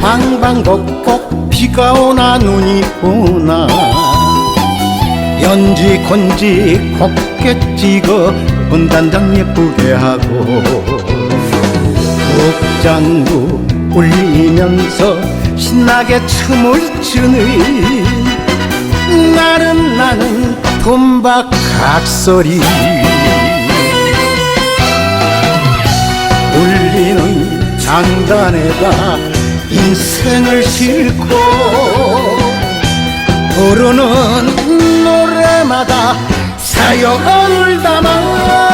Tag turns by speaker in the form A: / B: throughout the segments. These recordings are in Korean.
A: 방방곡곡 비가 오나 눈이 오나 연지 곤지 곱게 찍어 분단장 예쁘게 하고 국장구 울리면서 신나게 춤을 추는 나는 나는 돈박각소리 장단에다 인생을 싣고 부르는 노래마다 사연을 담아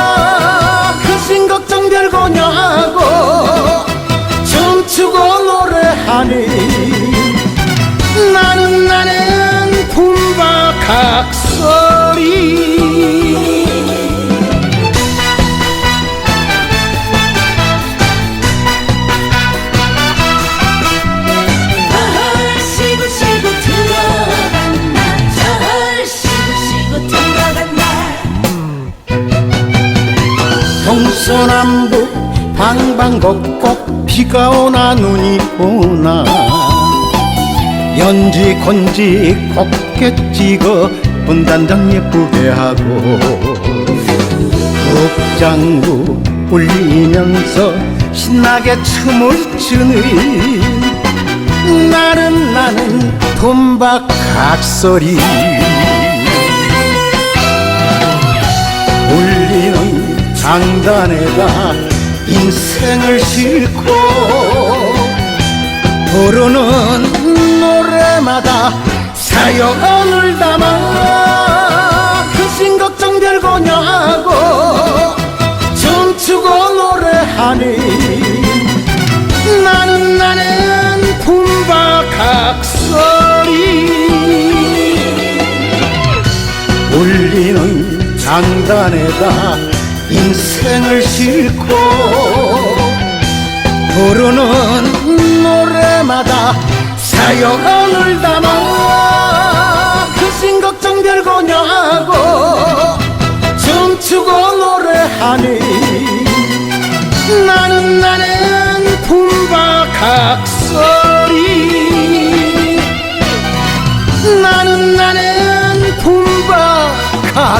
A: 동서남북 방방곡곡 비가 오나 눈이 오나 연지 곤지 곱게 찍어 분단장 예쁘게 하고 국장구 울리면서 신나게 춤을 추는 나는 나는 돈박학소리 장단에다 인생을 싣고 부르는 노래마다 사연을 담아 그신 걱정 별거냐고 춤추고 노래하니 나는 나는 군박학소리 울리는 장단에다 인생을 싣고 부르는 노래마다 사연을 담아 그신 걱정 별거냐고 춤추고 노래하니 나는 나는 군박학소리 나는 나는 군박학소리